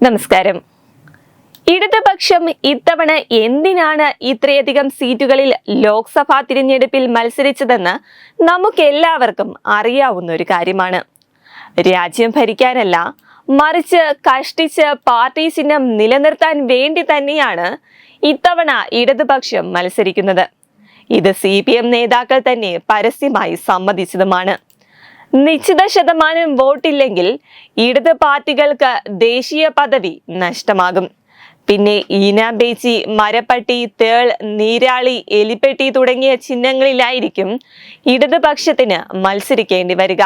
നമസ്കാരം. ഇടതുപക്ഷം ഇത്തവണ എന്തിനാണ് ഇത്രയധികം സീറ്റുകളിൽ ലോക്സഭാ തിരഞ്ഞെടുപ്പിൽ മത്സരിച്ചതെന്ന് നമുക്കെല്ലാവർക്കും അറിയാവുന്ന ഒരു കാര്യമാണ്. രാജ്യം ഭരിക്കാനല്ല മറിച്ച് കഷ്ടിച്ച് പാർട്ടി ചിഹ്നം നിലനിർത്താൻ വേണ്ടി തന്നെയാണ് ഇത്തവണ ഇടതുപക്ഷം മത്സരിക്കുന്നത്. ഇത് സി നേതാക്കൾ തന്നെ പരസ്യമായി സമ്മതിച്ചതുമാണ്. നിശ്ചിത ശതമാനം വോട്ടില്ലെങ്കിൽ ഇടത് പാർട്ടികൾക്ക് ദേശീയ പദവി നഷ്ടമാകും. പിന്നെ ഈനാബേച്ചി മരപ്പട്ടി തേൾ നീരാളി എലിപ്പെട്ടി തുടങ്ങിയ ചിഹ്നങ്ങളിലായിരിക്കും ഇടതുപക്ഷത്തിന് മത്സരിക്കേണ്ടി വരിക.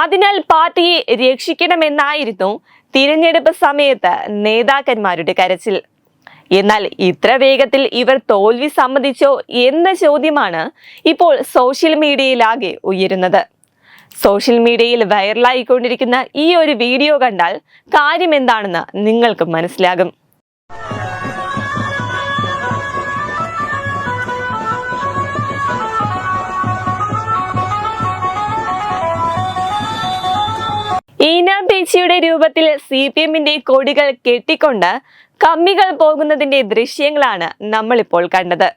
അതിനാൽ പാർട്ടിയെ രക്ഷിക്കണമെന്നായിരുന്നു തിരഞ്ഞെടുപ്പ് സമയത്ത് നേതാക്കന്മാരുടെ കരച്ചിൽ. എന്നാൽ ഇത്ര വേഗത്തിൽ ഇവർ തോൽവി സമ്മതിച്ചോ എന്ന ചോദ്യമാണ് ഇപ്പോൾ സോഷ്യൽ മീഡിയയിലാകെ ഉയരുന്നത്. സോഷ്യൽ മീഡിയയിൽ വൈറലായിക്കൊണ്ടിരിക്കുന്ന ഈ ഒരു വീഡിയോ കണ്ടാൽ കാര്യം എന്താണെന്ന് നിങ്ങൾക്ക് മനസ്സിലാകും. ഈനാം പേച്ചിയുടെ രൂപത്തിൽ സി പി എമ്മിന്റെ കൊടികൾ കെട്ടിക്കൊണ്ട് കമ്മികൾ പോകുന്നതിന്റെ ദൃശ്യങ്ങളാണ് നമ്മളിപ്പോൾ കണ്ടത്.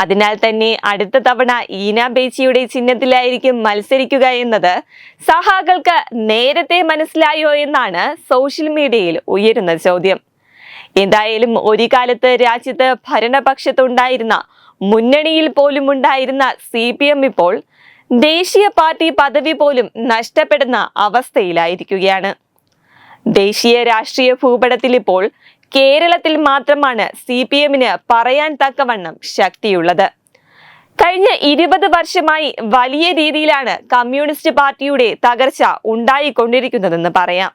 അതിനാൽ തന്നെ അടുത്ത തവണ ഈന ബേച്ചിയുടെ ചിഹ്നത്തിലായിരിക്കും മത്സരിക്കുക എന്നത്. സഹാക്കൾക്ക് നേരത്തെ മനസ്സിലായോ എന്നാണ് സോഷ്യൽ മീഡിയയിൽ ഉയരുന്ന ചോദ്യം. എന്തായാലും ഒരു കാലത്ത് രാജ്യത്ത് ഭരണപക്ഷത്തുണ്ടായിരുന്ന മുന്നണിയിൽ പോലും ഉണ്ടായിരുന്ന സി പി എം ഇപ്പോൾ ദേശീയ പാർട്ടി പദവി പോലും നഷ്ടപ്പെടുന്ന അവസ്ഥയിലായിരിക്കുകയാണ്. ദേശീയ രാഷ്ട്രീയ ഭൂപടത്തിൽ ഇപ്പോൾ കേരളത്തിൽ മാത്രമാണ് സി പി എമ്മിന് പറയാൻ തക്കവണ്ണം ശക്തിയുള്ളത്. കഴിഞ്ഞ ഇരുപത് വർഷമായി വലിയ രീതിയിലാണ് കമ്മ്യൂണിസ്റ്റ് പാർട്ടിയുടെ തകർച്ച ഉണ്ടായിക്കൊണ്ടിരിക്കുന്നതെന്ന് പറയാം.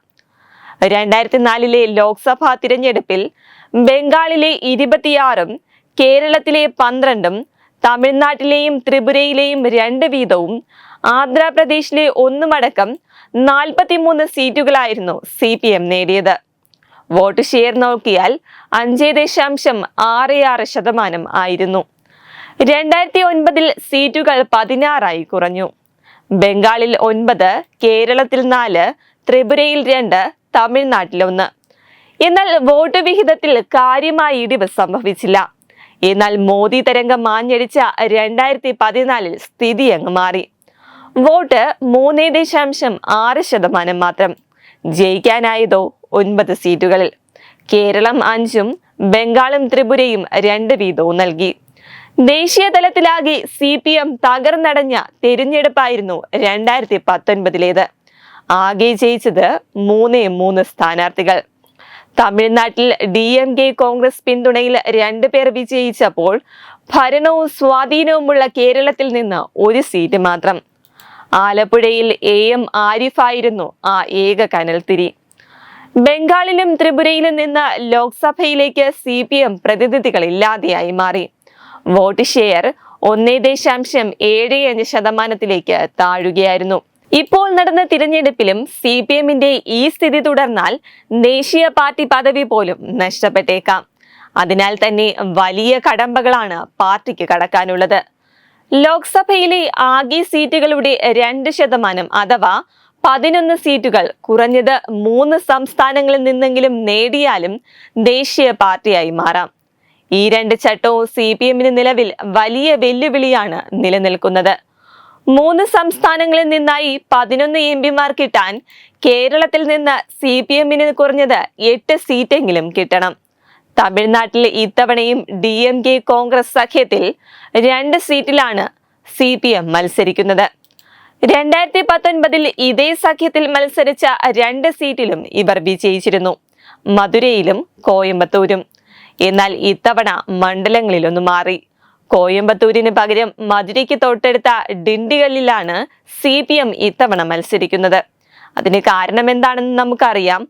രണ്ടായിരത്തി നാലിലെ ലോക്സഭാ തിരഞ്ഞെടുപ്പിൽ ബംഗാളിലെ ഇരുപത്തിയാറും കേരളത്തിലെ പന്ത്രണ്ടും തമിഴ്നാട്ടിലെയും ത്രിപുരയിലെയും രണ്ട് വീതവും ആന്ധ്രാപ്രദേശിലെ ഒന്നുമടക്കം നാൽപ്പത്തിമൂന്ന് സീറ്റുകളായിരുന്നു സി പി എം നേടിയത്. വോട്ട് ഷെയർ നോക്കിയാൽ അഞ്ച് ദശാംശം ആറ് ആറ് ശതമാനം ആയിരുന്നു. രണ്ടായിരത്തി ഒൻപതിൽ സീറ്റുകൾ പതിനാറായി കുറഞ്ഞു. ബംഗാളിൽ ഒൻപത് കേരളത്തിൽ നാല് ത്രിപുരയിൽ രണ്ട് തമിഴ്നാട്ടിൽ ഒന്ന്. എന്നാൽ വോട്ട് വിഹിതത്തിൽ കാര്യമായ ഇടിവ് സംഭവിച്ചില്ല. എന്നാൽ മോദി തരംഗം മാഞ്ഞടിച്ച രണ്ടായിരത്തി പതിനാലിൽ സ്ഥിതി അങ്ങ് മാറി. വോട്ട് മൂന്ന് ദശാംശം ആറ് ശതമാനം മാത്രം. ജയിക്കാനായതോ ഒൻപത് സീറ്റുകളിൽ. കേരളം അഞ്ചും ബംഗാളും ത്രിപുരയും രണ്ട് വീതവും നൽകി. ദേശീയ തലത്തിലാകെ സി പി എം തകർന്നടഞ്ഞ തെരഞ്ഞെടുപ്പായിരുന്നു രണ്ടായിരത്തി പത്തൊൻപതിലേത് ആകെ ജയിച്ചത് മൂന്നേ മൂന്ന് സ്ഥാനാർത്ഥികൾ. തമിഴ്നാട്ടിൽ ഡി എം കെ കോൺഗ്രസ് പിന്തുണയിൽ രണ്ടുപേർ വിജയിച്ചപ്പോൾ ഭരണവും സ്വാധീനവുമുള്ള കേരളത്തിൽ നിന്ന് ഒരു സീറ്റ് മാത്രം. ആലപ്പുഴയിൽ എ എം ആരിഫായിരുന്നു ആ ഏക കനൽത്തിരി. ബംഗാളിലും ത്രിപുരയിലും നിന്ന് ലോക്സഭയിലേക്ക് സി പി എം പ്രതിനിധികളില്ലാതെയായി മാറി. വോട്ട് ഷെയർ ഒന്നേ ദശാംശം ഏഴ് അഞ്ച് ശതമാനത്തിലേക്ക് താഴുകയായിരുന്നു. ഇപ്പോൾ നടന്ന തിരഞ്ഞെടുപ്പിലും സി പി എമ്മിന്റെ ഈ സ്ഥിതി തുടർന്നാൽ ദേശീയ പാർട്ടി പദവി പോലും നഷ്ടപ്പെട്ടേക്കാം. അതിനാൽ തന്നെ വലിയ കടമ്പകളാണ് പാർട്ടിക്ക് കടക്കാനുള്ളത്. ലോക്സഭയിലെ ആകെ സീറ്റുകളുടെ രണ്ട് ശതമാനം അഥവാ പതിനൊന്ന് സീറ്റുകൾ കുറഞ്ഞത് മൂന്ന് സംസ്ഥാനങ്ങളിൽ നിന്നെങ്കിലും നേടിയാലും ദേശീയ പാർട്ടിയായി മാറാം. ഈ രണ്ട് ചട്ടവും സി പി എമ്മിന് നിലവിൽ വലിയ വെല്ലുവിളിയാണ് നിലനിൽക്കുന്നത്. മൂന്ന് സംസ്ഥാനങ്ങളിൽ നിന്നായി പതിനൊന്ന് എം പിമാർ കിട്ടാൻ കേരളത്തിൽ നിന്ന് സി പി എമ്മിന് കുറഞ്ഞത് എട്ട് സീറ്റെങ്കിലും കിട്ടണം. തമിഴ്നാട്ടിൽ ഇത്തവണയും ഡി എം കെ കോൺഗ്രസ് സഖ്യത്തിൽ രണ്ട് സീറ്റിലാണ് സി പി എം മത്സരിക്കുന്നത്. രണ്ടായിരത്തി പത്തൊൻപതിൽ ഇതേ സഖ്യത്തിൽ മത്സരിച്ച രണ്ട് സീറ്റിലും ഇവർ വിജയിച്ചിരുന്നു. മധുരയിലും കോയമ്പത്തൂരും. എന്നാൽ ഇത്തവണ മണ്ഡലങ്ങളിലൊന്നു മാറി. കോയമ്പത്തൂരിന് പകരം മധുരയ്ക്ക് തൊട്ടടുത്ത ഡിണ്ടിഗലിലാണ് സി പി എം ഇത്തവണ മത്സരിക്കുന്നത്. അതിന് കാരണം എന്താണെന്ന് നമുക്കറിയാം.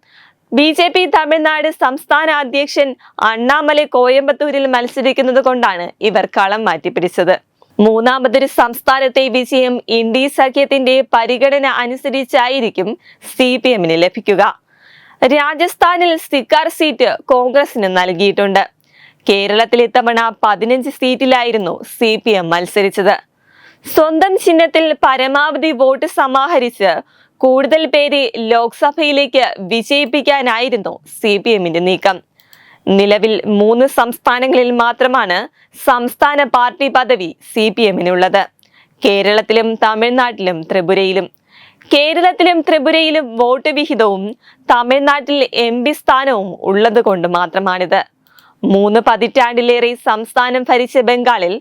ബി ജെ പി തമിഴ്നാട് സംസ്ഥാന അധ്യക്ഷൻ അണ്ണാമലൈ കോയമ്പത്തൂരിൽ മത്സരിക്കുന്നത് കൊണ്ടാണ് ഇവർ കളം മാറ്റിപ്പിടിച്ചത്. മൂന്നാമതൊരു സംസ്ഥാനത്തെ വിജയം ഇന്ത്യ സഖ്യത്തിന്റെ പരിഗണന അനുസരിച്ചായിരിക്കും സി പി എമ്മിന് ലഭിക്കുക. രാജസ്ഥാനിൽ സിക്കാർ സീറ്റ് കോൺഗ്രസിന് നൽകിയിട്ടുണ്ട്. കേരളത്തിൽ ഇത്തവണ പതിനഞ്ച് സീറ്റിലായിരുന്നു സി പി എം മത്സരിച്ചത്. സ്വന്തം ചിഹ്നത്തിൽ പരമാവധി വോട്ട് സമാഹരിച്ച് കൂടുതൽ പേരെ ലോക്സഭയിലേക്ക് വിജയിപ്പിക്കാനായിരുന്നു സി പി എമ്മിന്റെ നീക്കം. നിലവിൽ മൂന്ന് സംസ്ഥാനങ്ങളിൽ മാത്രമാണ് സംസ്ഥാന പാർട്ടി പദവി സി പി എമ്മിനുള്ളത്. കേരളത്തിലും തമിഴ്നാട്ടിലും ത്രിപുരയിലും. കേരളത്തിലും ത്രിപുരയിലും വോട്ട് വിഹിതവും തമിഴ്നാട്ടിൽ എം പി സ്ഥാനവും ഉള്ളത് കൊണ്ട് മാത്രമാണിത്. മൂന്ന് പതിറ്റാണ്ടിലേറെ സംസ്ഥാനം ഭരിച്ച ബംഗാളിൽ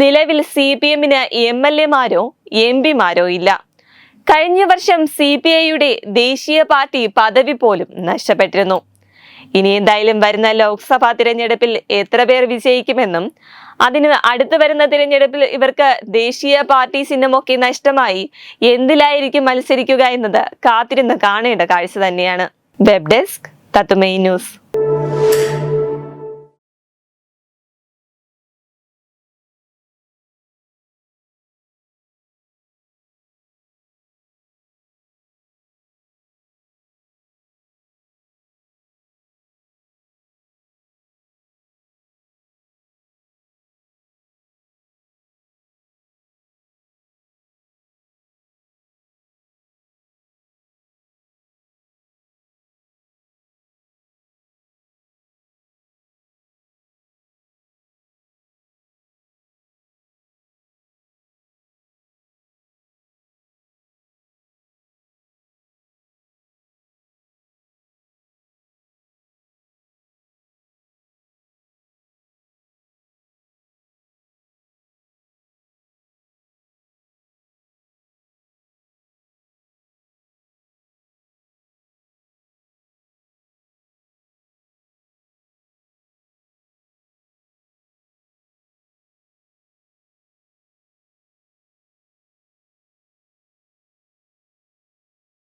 നിലവിൽ സി പി എമ്മിന് എം എൽ എമാരോ എം പിമാരോ ഇല്ല. കഴിഞ്ഞ വർഷം സി പി ഐയുടെ ദേശീയ പാർട്ടി പദവി പോലും നഷ്ടപ്പെട്ടിരുന്നു. ഇനി എന്തായാലും വരുന്ന ലോക്സഭാ തിരഞ്ഞെടുപ്പിൽ എത്ര പേർ വിജയിക്കുമെന്നും അതിന് അടുത്ത് വരുന്ന തിരഞ്ഞെടുപ്പിൽ ഇവർക്ക് ദേശീയ പാർട്ടി ചിഹ്നമൊക്കെ നഷ്ടമായി എന്തിലായിരിക്കും മത്സരിക്കുക എന്നത് കാത്തിരുന്ന് കാണേണ്ട കാഴ്ച തന്നെയാണ്. വെബ് ഡെസ്ക് തത്തുമൈ ന്യൂസ്.